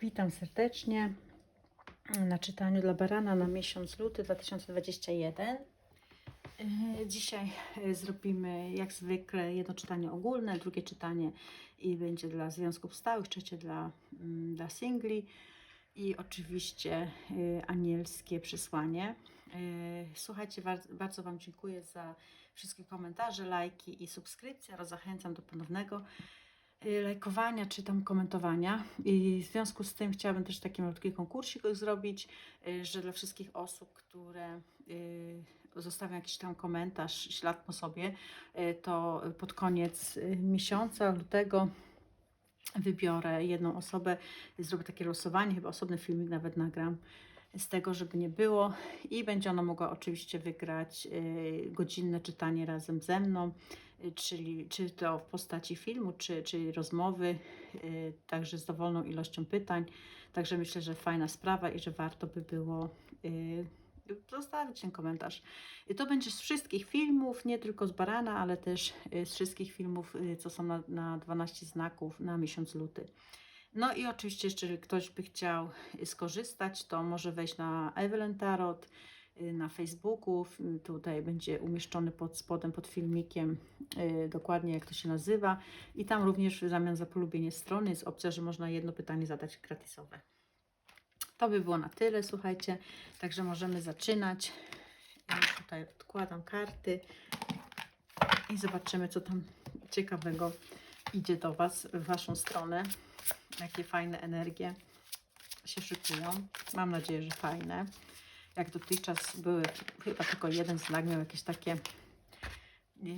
Witam serdecznie na czytaniu dla Barana na miesiąc luty 2021. Yy, Dzisiaj yy, zrobimy jak zwykle jedno czytanie ogólne, drugie czytanie i będzie dla związków stałych, trzecie dla, mm, dla singli i oczywiście yy, anielskie przesłanie. Słuchajcie, bardzo, Wam dziękuję za wszystkie komentarze, lajki i subskrypcje oraz zachęcam do ponownego lajkowania czy tam komentowania. I w związku z tym chciałabym też taki malutki konkursik zrobić, y, że dla wszystkich osób, które y, zostawią jakiś tam komentarz, ślad po sobie, y, to pod koniec y, miesiąca lutego wybiorę jedną osobę, zrobię takie losowanie, chyba osobny filmik nawet nagram z tego, żeby nie było i będzie ona mogła oczywiście wygrać y, godzinne czytanie razem ze mną, y, czyli czy to w postaci filmu, czy, czy rozmowy, y, także z dowolną ilością pytań. Także myślę, że fajna sprawa i że warto by było y, zostawić ten komentarz. To będzie z wszystkich filmów, nie tylko z Barana, ale też y, z wszystkich filmów, co są na, na 12 znaków na miesiąc luty. No i oczywiście, jeżeli ktoś by chciał skorzystać, to może wejść na Evelyn Tarot na Facebooku. Tutaj będzie umieszczony pod spodem, pod filmikiem, y, dokładnie jak to się nazywa. I tam również w zamian za polubienie strony jest opcja, że można jedno pytanie zadać gratisowe. To by było na tyle, słuchajcie. Także możemy zaczynać. Ja już tutaj odkładam karty i zobaczymy, co tam ciekawego idzie do Was, w Waszą stronę. Jakie fajne energie się szykują. Mam nadzieję, że fajne. Jak dotychczas były, chyba tylko jeden znak miał jakieś takie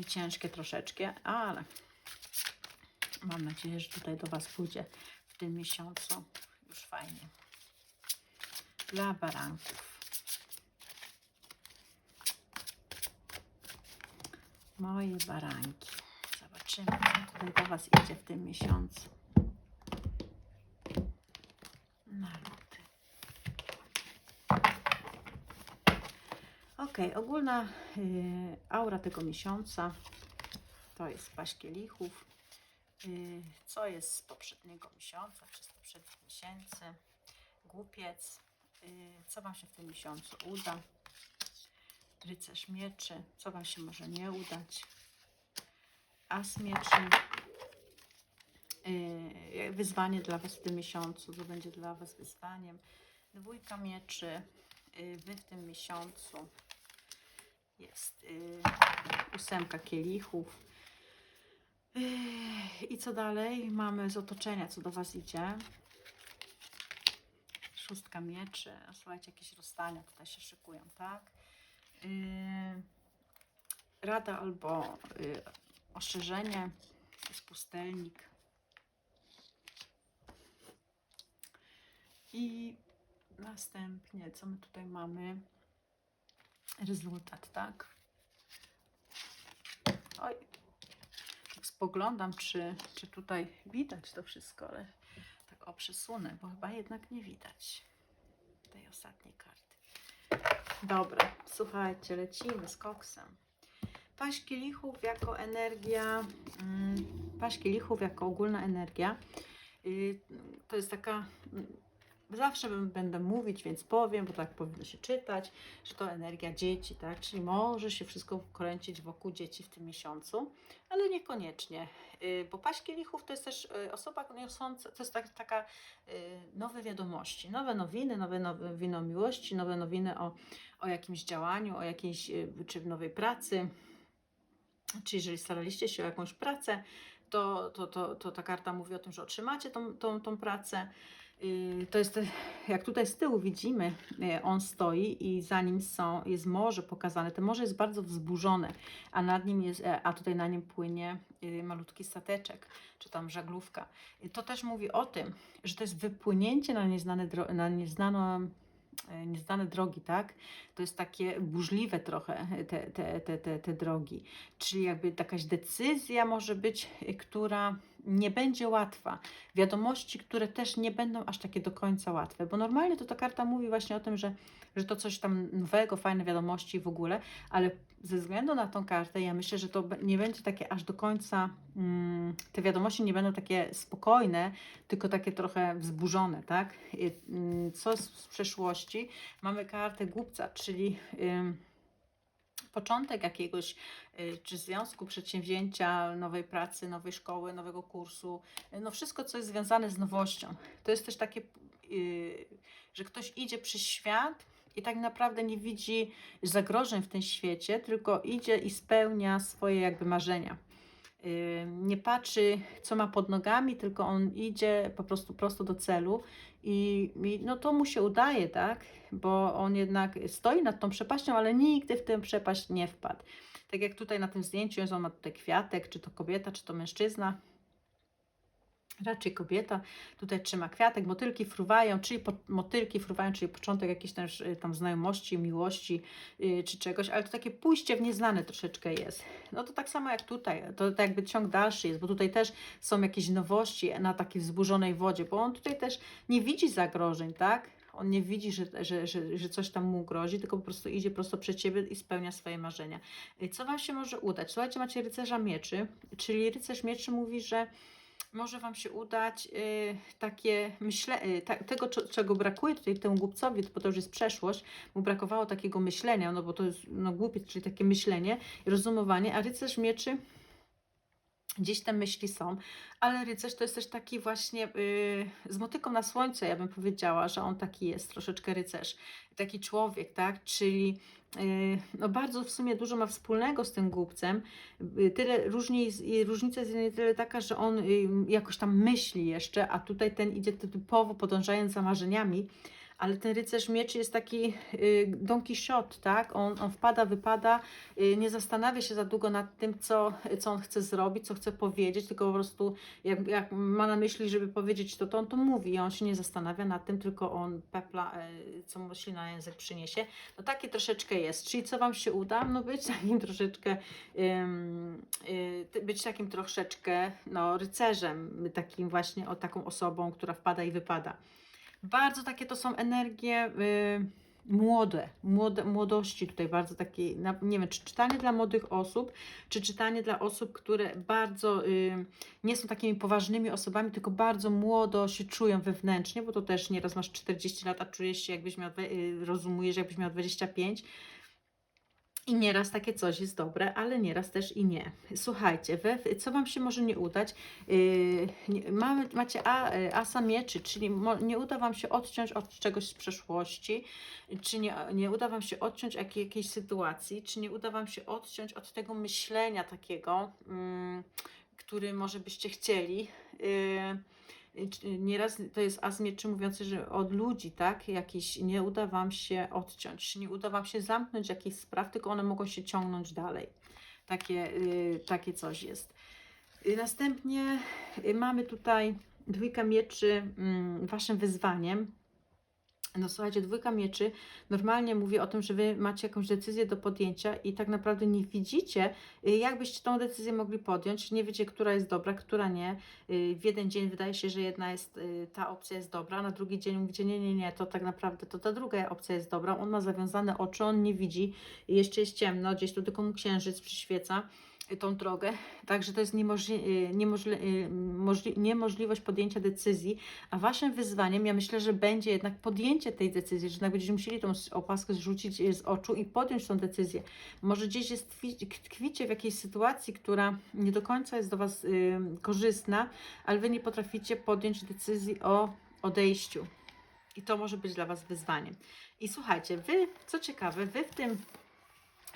ciężkie troszeczkę, ale mam nadzieję, że tutaj do Was pójdzie w tym miesiącu już fajnie. Dla baranków. Moje baranki. Zobaczymy, co tutaj do Was idzie w tym miesiącu. Na luty. Ok, ogólna y, aura tego miesiąca to jest paść kielichów. Y, co jest z poprzedniego miesiąca, czy z poprzednich miesięcy? Głupiec. Y, co Wam się w tym miesiącu uda? Rycerz mieczy. Co Wam się może nie udać? As mieczy. Wyzwanie dla Was w tym miesiącu, co będzie dla Was wyzwaniem. Dwójka mieczy. Wy w tym miesiącu jest yy, ósemka kielichów. Yy, I co dalej? Mamy z otoczenia, co do Was idzie. Szóstka mieczy. Słuchajcie, jakieś rozstania tutaj się szykują, tak? Yy, rada albo ostrzeżenie. Jest pustelnik. I następnie, co my tutaj mamy? Rezultat, tak? Oj, spoglądam, czy, czy tutaj widać to wszystko, ale tak o przesunę, bo chyba jednak nie widać tej ostatniej karty. Dobra, słuchajcie, lecimy z koksem. Paść kielichów jako energia, mm, paść kielichów jako ogólna energia, y, to jest taka, mm, zawsze będę mówić, więc powiem, bo tak powinno się czytać, że to energia dzieci, tak? Czyli może się wszystko kręcić wokół dzieci w tym miesiącu, ale niekoniecznie, y, bo paść kielichów to jest też y, osoba niosąca, to jest tak, taka y, nowe wiadomości, nowe nowiny, nowe nowiny o miłości, nowe nowiny o, o jakimś działaniu, o jakiejś, czy nowej pracy, czy jeżeli staraliście się o jakąś pracę, to, to, to, to ta karta mówi o tym, że otrzymacie tą, tą, tą pracę. Yy, To jest, jak tutaj z tyłu widzimy, yy, on stoi i za nim są, jest morze pokazane. To morze jest bardzo wzburzone, a nad nim jest, e, a tutaj na nim płynie yy, malutki stateczek, czy tam żaglówka. Yy, To też mówi o tym, że to jest wypłynięcie na nieznane, na nieznaną, e, nieznane drogi, tak? To jest takie burzliwe trochę te, te, te, te, te drogi. Czyli jakby jakaś decyzja może być, y, która nie będzie łatwa. Wiadomości, które też nie będą aż takie do końca łatwe, bo normalnie to ta karta mówi właśnie o tym, że, że to coś tam nowego, fajne wiadomości w ogóle, ale ze względu na tą kartę, ja myślę, że to nie będzie takie aż do końca, mm, te wiadomości nie będą takie spokojne, tylko takie trochę wzburzone, tak? Mm, Co z, z przeszłości? Mamy kartę głupca, czyli początek jakiegoś y, czy związku, przedsięwzięcia, nowej pracy, nowej szkoły, nowego kursu, no wszystko, co jest związane z nowością. To jest też takie, y, że ktoś idzie przez świat i tak naprawdę nie widzi zagrożeń w tym świecie, tylko idzie i spełnia swoje jakby marzenia. Y, Nie patrzy, co ma pod nogami, tylko on idzie po prostu prosto do celu i, i no to mu się udaje, tak? Bo on jednak stoi nad tą przepaścią, ale nigdy w tę przepaść nie wpadł. Tak jak tutaj na tym zdjęciu jest, on ma tutaj kwiatek, czy to kobieta, czy to mężczyzna. Raczej kobieta. Tutaj trzyma kwiatek, motylki fruwają, czyli po, motylki fruwają, czyli początek jakiejś też y, tam znajomości, miłości yy, czy czegoś, ale to takie pójście w nieznane troszeczkę jest. No to tak samo jak tutaj, to tak jakby ciąg dalszy jest, bo tutaj też są jakieś nowości na takiej wzburzonej wodzie, bo on tutaj też nie widzi zagrożeń, tak? On nie widzi, że, że, że, że coś tam mu grozi, tylko po prostu idzie prosto przed ciebie i spełnia swoje marzenia. Y, Co Wam się może udać? Słuchajcie, macie rycerza mieczy, czyli rycerz mieczy mówi, że może Wam się udać y, takie myśle, y, ta, tego, czego brakuje tutaj temu głupcowi, bo to już jest przeszłość, mu brakowało takiego myślenia, no bo to jest no, głupiec, czyli takie myślenie rozumowanie, a rycerz mieczy Gdzieś te myśli są, ale rycerz to jest też taki właśnie yy, z motyką na słońce, ja bym powiedziała, że on taki jest, troszeczkę rycerz, taki człowiek, tak, czyli yy, no bardzo w sumie dużo ma wspólnego z tym głupcem, yy, tyle różni, różnica jest jedynie tyle taka, że on yy, jakoś tam myśli jeszcze, a tutaj ten idzie typowo podążając za marzeniami, ale ten rycerz mieczy jest taki y, Don Quixote, tak? On, on wpada, wypada, y, nie zastanawia się za długo nad tym, co, co on chce zrobić, co chce powiedzieć, tylko po prostu jak, jak ma na myśli, żeby powiedzieć to, to on to mówi i on się nie zastanawia nad tym, tylko on pepla, y, co myśli na język przyniesie. No takie troszeczkę jest. Czyli co Wam się uda? No być takim troszeczkę, y, być takim troszeczkę, no rycerzem, takim właśnie o taką osobą, która wpada i wypada. Bardzo takie to są energie y, młode, młode, młodości tutaj, bardzo takie, nie wiem, czy czytanie dla młodych osób, czy czytanie dla osób, które bardzo y, nie są takimi poważnymi osobami, tylko bardzo młodo się czują wewnętrznie, bo to też nieraz masz 40 lat, a czujesz się jakbyś miał, y, rozumujesz, jakbyś miał 25. I nieraz takie coś jest dobre, ale nieraz też i nie. Słuchajcie, we, co Wam się może nie udać? Yy, mamy, macie a, y, asa mieczy, czyli mo, nie uda Wam się odciąć od czegoś z przeszłości, czy nie, nie uda Wam się odciąć jak, jakiejś sytuacji, czy nie uda Wam się odciąć od tego myślenia takiego, mm, który może byście chcieli. Yy, Nieraz to jest as mieczy mówiący, że od ludzi, tak, jakiś nie uda Wam się odciąć, nie uda Wam się zamknąć jakichś spraw, tylko one mogą się ciągnąć dalej. Takie, y, takie coś jest. Y, Następnie y, mamy tutaj dwójka mieczy, mm, Waszym wyzwaniem. No słuchajcie, dwójka mieczy normalnie mówi o tym, że Wy macie jakąś decyzję do podjęcia i tak naprawdę nie widzicie, y, jak byście tą decyzję mogli podjąć. Nie wiecie, która jest dobra, która nie. Y, W jeden dzień wydaje się, że jedna jest, y, ta opcja jest dobra, na drugi dzień mówicie, nie, nie, nie, to tak naprawdę to ta druga opcja jest dobra. On ma zawiązane oczy, on nie widzi, jeszcze jest ciemno, gdzieś tu tylko mu księżyc przyświeca tą drogę, także to jest niemożli, y, niemożli, y, możli, niemożliwość podjęcia decyzji, a waszym wyzwaniem, ja myślę, że będzie jednak podjęcie tej decyzji, że jednak będziecie musieli tą opaskę zrzucić y, z oczu i podjąć tą decyzję. Może gdzieś jest tkwi- tkwicie w jakiejś sytuacji, która nie do końca jest do was y, korzystna, ale wy nie potraficie podjąć decyzji o odejściu. I to może być dla was wyzwaniem. I słuchajcie, wy, co ciekawe, wy w tym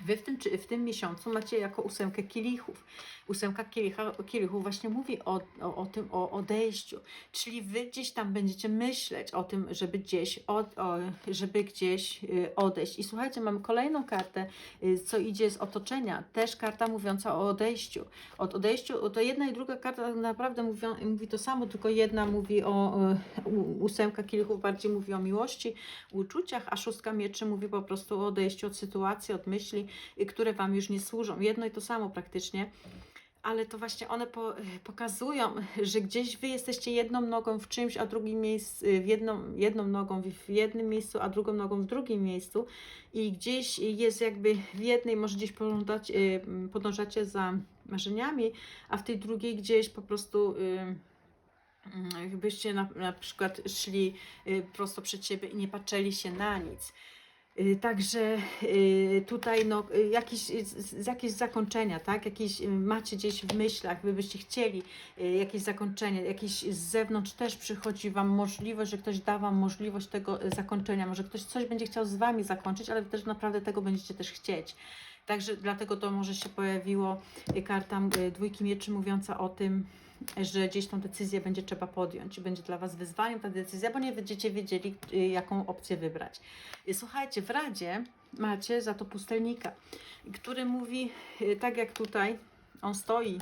Wy w tym, czy w tym miesiącu macie jako ósemkę kielichów. Ósemka kielicha, kielichów właśnie mówi o, o, o tym, o odejściu. Czyli wy gdzieś tam będziecie myśleć o tym, żeby gdzieś, od, o, żeby gdzieś y, odejść. I słuchajcie, mamy kolejną kartę, y, co idzie z otoczenia. Też karta mówiąca o odejściu. Od odejściu, to jedna i druga karta naprawdę mówią, mówi to samo, tylko jedna mówi o, ósemka kielichów bardziej mówi o miłości, uczuciach, a szóstka mieczy mówi po prostu o odejściu od sytuacji, od myśli, które Wam już nie służą. Jedno i to samo praktycznie. ale to właśnie one po, pokazują, że gdzieś wy jesteście jedną nogą w czymś, a drugim miejscu, w jedną, jedną nogą w jednym miejscu, a drugą nogą w drugim miejscu i gdzieś jest jakby w jednej może gdzieś podążać, y, podążacie za marzeniami, a w tej drugiej gdzieś po prostu y, y, jakbyście na, na przykład szli prosto przed siebie i nie patrzyli się na nic. Y, Także y, tutaj no, y, jakieś, jakieś zakończenia, tak? Jakieś macie gdzieś w myślach, wy byście chcieli jakieś zakończenie, jakieś z zewnątrz też przychodzi Wam możliwość, że ktoś da Wam możliwość tego zakończenia. Może ktoś coś będzie chciał z Wami zakończyć, ale też naprawdę tego będziecie też chcieć. Także dlatego to może się pojawiło y, karta y, dwójki mieczy mówiąca o tym, że gdzieś tą decyzję będzie trzeba podjąć. Będzie dla Was wyzwaniem ta decyzja, bo nie będziecie wiedzieli, y, jaką opcję wybrać. Słuchajcie, w Radzie macie za to pustelnika, który mówi, tak jak tutaj, on stoi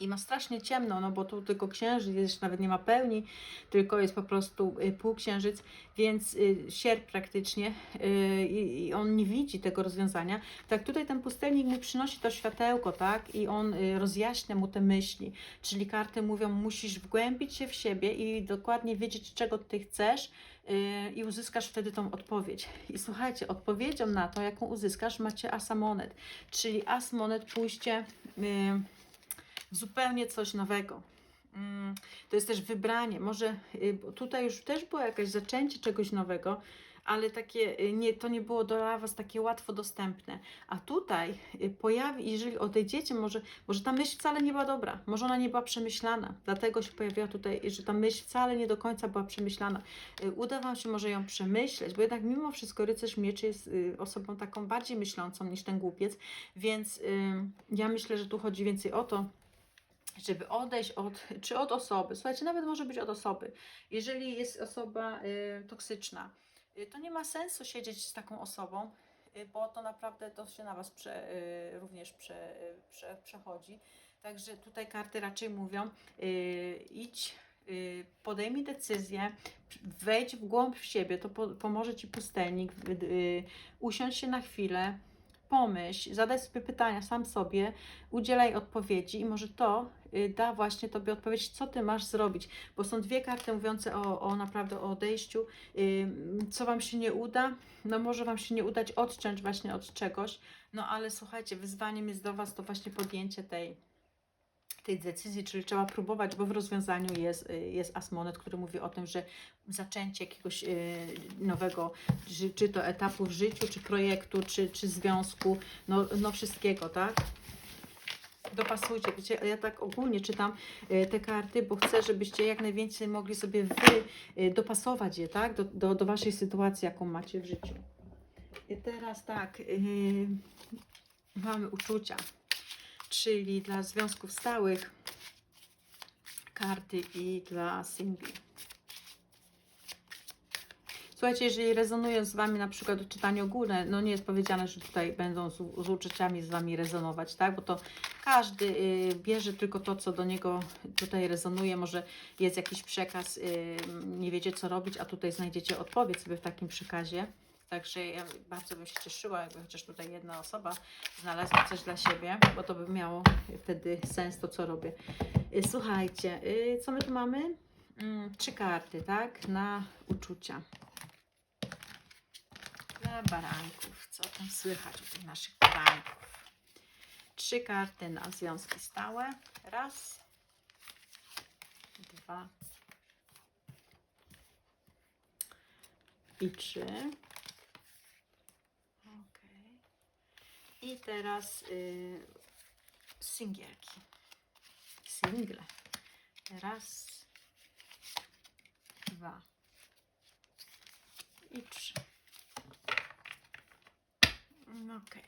i ma strasznie ciemno, no bo tu tylko księżyc, jest, nawet nie ma pełni, tylko jest po prostu y, półksiężyc, więc y, sierp praktycznie y, i on nie widzi tego rozwiązania. Tak tutaj ten pustelnik mu przynosi to światełko, tak? I on rozjaśnia mu te myśli. Czyli karty mówią, musisz wgłębić się w siebie i dokładnie wiedzieć, czego ty chcesz, i uzyskasz wtedy tą odpowiedź. I słuchajcie, odpowiedzią na to, jaką uzyskasz, macie asa monet, czyli as monet pójście y, w zupełnie coś nowego. Mm, To jest też wybranie. Może y, tutaj już też było jakieś zaczęcie czegoś nowego, ale takie y, nie, to nie było dla Was takie łatwo dostępne. A tutaj y, pojawi, jeżeli odejdziecie, może, może ta myśl wcale nie była dobra, może ona nie była przemyślana. Dlatego się pojawiła tutaj, że ta myśl wcale nie do końca była przemyślana. Uda Wam się może ją przemyśleć, bo jednak mimo wszystko rycerz mieczy jest osobą taką bardziej myślącą niż ten głupiec, więc ja myślę, że tu chodzi więcej o to, żeby odejść od, czy od osoby, słuchajcie, nawet może być od osoby. Jeżeli jest osoba y, toksyczna, y, to nie ma sensu siedzieć z taką osobą, y, bo to naprawdę to się na Was prze, y, również prze, y, prze, przechodzi. Także tutaj karty raczej mówią, y, idź, y, podejmij decyzję, wejdź w głąb w siebie, to po, pomoże Ci pustelnik, y, usiądź się na chwilę, pomyśl, zadaj sobie pytania sam sobie, udzielaj odpowiedzi i może to y, da właśnie Tobie odpowiedź, co Ty masz zrobić, bo są dwie karty mówiące o, o naprawdę o odejściu, y, co Wam się nie uda, no może Wam się nie udać odciąć właśnie od czegoś, no ale słuchajcie, wyzwaniem jest do Was to właśnie podjęcie tej, tej decyzji, czyli trzeba próbować, bo w rozwiązaniu jest, y, jest Asmonet, który mówi o tym, że zaczęcie jakiegoś y, nowego, czy, czy to etapu w życiu, czy projektu, czy, czy związku, no, no wszystkiego, tak? Dopasujcie, wiecie, ja tak ogólnie czytam y, te karty, bo chcę, żebyście jak najwięcej mogli sobie wy dopasować je, tak? Do, do, do waszej sytuacji, jaką macie w życiu. I teraz tak, y, mamy uczucia, czyli dla związków stałych karty i dla singli. Słuchajcie, jeżeli rezonuje z Wami na przykład czytanie ogólne, no nie jest powiedziane, że tutaj będą z, z uczuciami z Wami rezonować, tak? Bo to każdy y, bierze tylko to, co do niego tutaj rezonuje. Może jest jakiś przekaz, y, nie wiecie co robić, a tutaj znajdziecie odpowiedź sobie w takim przekazie. Także ja bardzo bym się cieszyła, jakby chociaż tutaj jedna osoba znalazła coś dla siebie, bo to by miało wtedy sens to, co robię. Y, Słuchajcie, y, co my tu mamy? Mm, Trzy karty, tak? Na uczucia. Dla baranków. Co tam słychać u tych naszych baranków? Trzy karty na związki stałe. Raz, dwa i trzy. Okej. I teraz y, singielki. Single. Raz, dwa i trzy. Mm, Okej.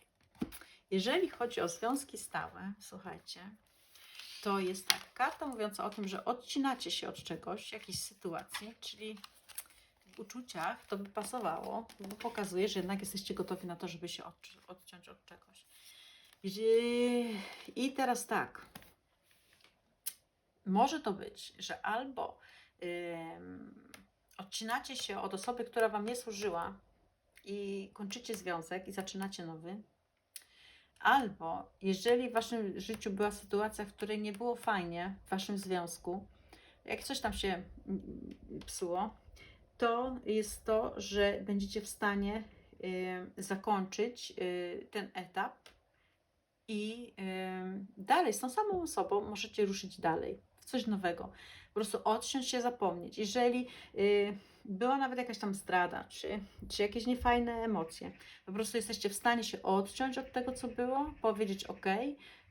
Jeżeli chodzi o związki stałe, słuchajcie, to jest tak, karta mówiąca o tym, że odcinacie się od czegoś, jakiejś sytuacji, czyli uczuciach to by pasowało, bo pokazuje, że jednak jesteście gotowi na to, żeby się odci- odciąć od czegoś. I teraz tak, może to być, że albo ym, odcinacie się od osoby, która Wam nie służyła i kończycie związek i zaczynacie nowy, Albo jeżeli w waszym życiu była sytuacja, w której nie było fajnie w waszym związku, jak coś tam się mm, psuło, to jest to, że będziecie w stanie y, zakończyć y, ten etap i y, dalej z tą samą osobą możecie ruszyć dalej w coś nowego. Po prostu odsiąść się, zapomnieć. Jeżeli była nawet jakaś tam zdrada, czy, czy jakieś niefajne emocje, po prostu jesteście w stanie się odciąć od tego, co było, powiedzieć: OK,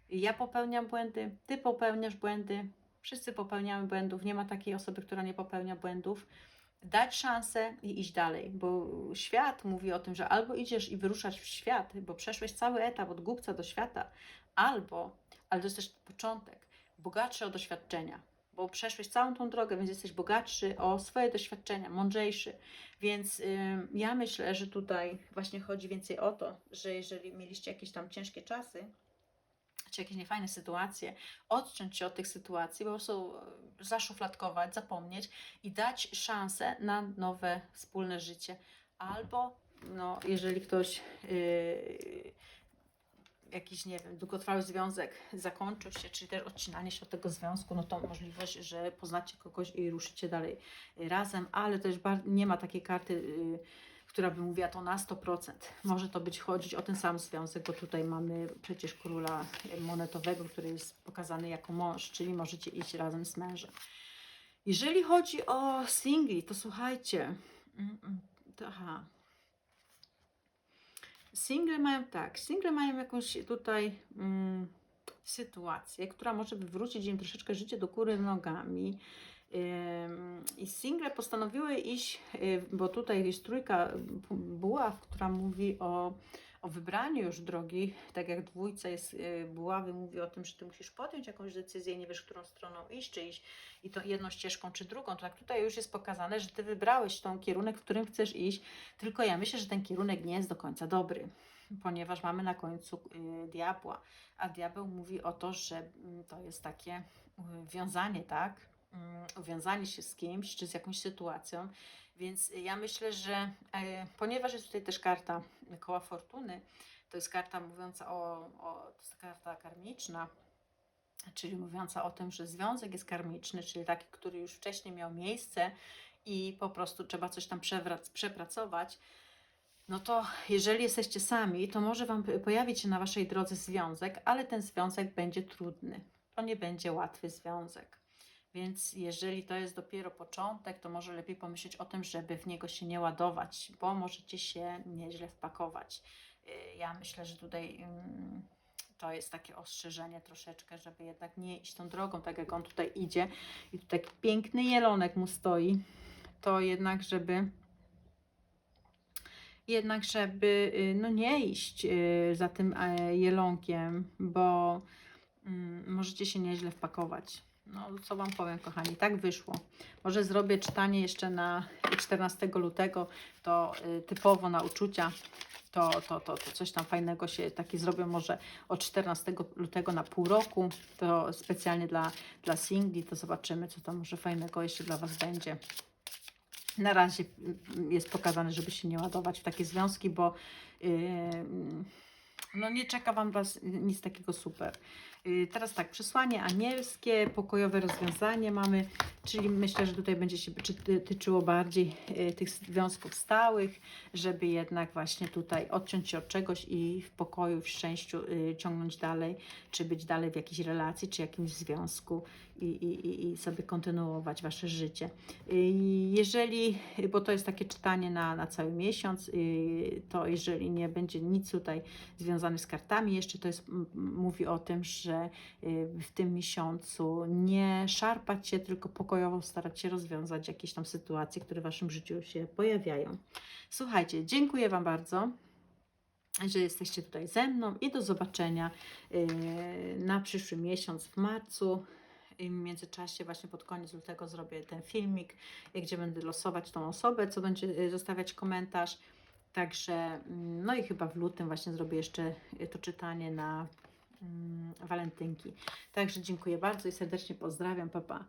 ja popełniam błędy, ty popełniasz błędy, wszyscy popełniamy błędów, nie ma takiej osoby, która nie popełnia błędów. Dać szansę i iść dalej, bo świat mówi o tym, że albo idziesz i wyruszasz w świat, bo przeszłeś cały etap od głupca do świata, albo, ale to jest też początek, bogatszy o doświadczenia, bo przeszłeś całą tą drogę, więc jesteś bogatszy o swoje doświadczenia, mądrzejszy. Więc ja myślę, że tutaj właśnie chodzi więcej o to, że jeżeli mieliście jakieś tam ciężkie czasy, czy jakieś niefajne sytuacje, odciąć się od tych sytuacji, po prostu e, zaszufladkować, zapomnieć i dać szansę na nowe wspólne życie. Albo, no, jeżeli ktoś yy, jakiś, nie wiem, długotrwały związek zakończył się, czy też odcinanie się od tego związku, no to możliwość, że poznacie kogoś i ruszycie dalej razem, ale też nie ma takiej karty, yy, która by mówiła to na 100%. Może to być chodzić o ten sam związek, bo tutaj mamy przecież króla monetowego, który jest pokazany jako mąż, czyli możecie iść razem z mężem. Jeżeli chodzi o singli, to słuchajcie, mm, mm, aha, Single mają tak, single mają jakąś tutaj mm, sytuację, która może wywrócić im troszeczkę życie do góry nogami. I single postanowiły iść, bo tutaj jest trójka buław, która mówi o, o wybraniu już drogi, tak jak dwójca jest y, buławy, mówi o tym, że ty musisz podjąć jakąś decyzję, nie wiesz, którą stroną iść, czy iść i to jedną ścieżką, czy drugą. To tak tutaj już jest pokazane, że ty wybrałeś tą kierunek, w którym chcesz iść, tylko ja myślę, że ten kierunek nie jest do końca dobry, ponieważ mamy na końcu y, diabła, a diabeł mówi o to, że mm, to jest takie y, wiązanie, tak? Mm, uwiązanie się z kimś czy z jakąś sytuacją. Więc ja myślę, że e, ponieważ jest tutaj też karta koła fortuny, to jest karta mówiąca o, o to jest karta karmiczna, czyli mówiąca o tym, że związek jest karmiczny, czyli taki, który już wcześniej miał miejsce i po prostu trzeba coś tam przepracować. No to jeżeli jesteście sami, to może Wam pojawić się na Waszej drodze związek, ale ten związek będzie trudny. To nie będzie łatwy związek. Więc jeżeli to jest dopiero początek, to może lepiej pomyśleć o tym, żeby w niego się nie ładować, bo możecie się nieźle wpakować. Y, Ja myślę, że tutaj ym, to jest takie ostrzeżenie troszeczkę, żeby jednak nie iść tą drogą, tak jak on tutaj idzie. I tu taki piękny jelonek mu stoi, to jednak, żeby jednak, żeby y, no nie iść y, za tym e, jelonkiem, bo mm, możecie się nieźle wpakować. No, co Wam powiem, kochani, tak wyszło. Może zrobię czytanie jeszcze na 14 lutego, to y, typowo na uczucia, to, to, to, to coś tam fajnego się takie zrobią może od 14 lutego na pół roku, to specjalnie dla, dla singli, to zobaczymy, co tam może fajnego jeszcze dla Was będzie. Na razie mm, jest pokazane, żeby się nie ładować w takie związki, bo yy, no nie czeka Wam was nic takiego super. Yy, teraz tak, przesłanie anielskie, pokojowe rozwiązanie mamy, czyli myślę, że tutaj będzie się czy- ty- tyczyło bardziej yy, tych związków stałych, żeby jednak właśnie tutaj odciąć się od czegoś i w pokoju, w szczęściu yy, ciągnąć dalej, czy być dalej w jakiejś relacji, czy jakimś związku i, i, i- sobie kontynuować Wasze życie. Jeżeli, bo to jest takie czytanie na, na cały miesiąc, to jeżeli nie będzie nic tutaj związane z kartami, jeszcze to jest, mówi o tym, że yy, w tym miesiącu nie szarpać się, tylko pokojowo starać się rozwiązać jakieś tam sytuacje, które w Waszym życiu się pojawiają. Słuchajcie, dziękuję Wam bardzo że jesteście tutaj ze mną i do zobaczenia yy, na przyszły miesiąc w marcu. I w międzyczasie, właśnie pod koniec lutego, zrobię ten filmik, gdzie będę losować tą osobę, co będzie y, zostawiać komentarz. Także, mm, no i chyba w lutym właśnie zrobię jeszcze y, to czytanie na mm, walentynki. Także dziękuję bardzo i serdecznie pozdrawiam. Pa, pa.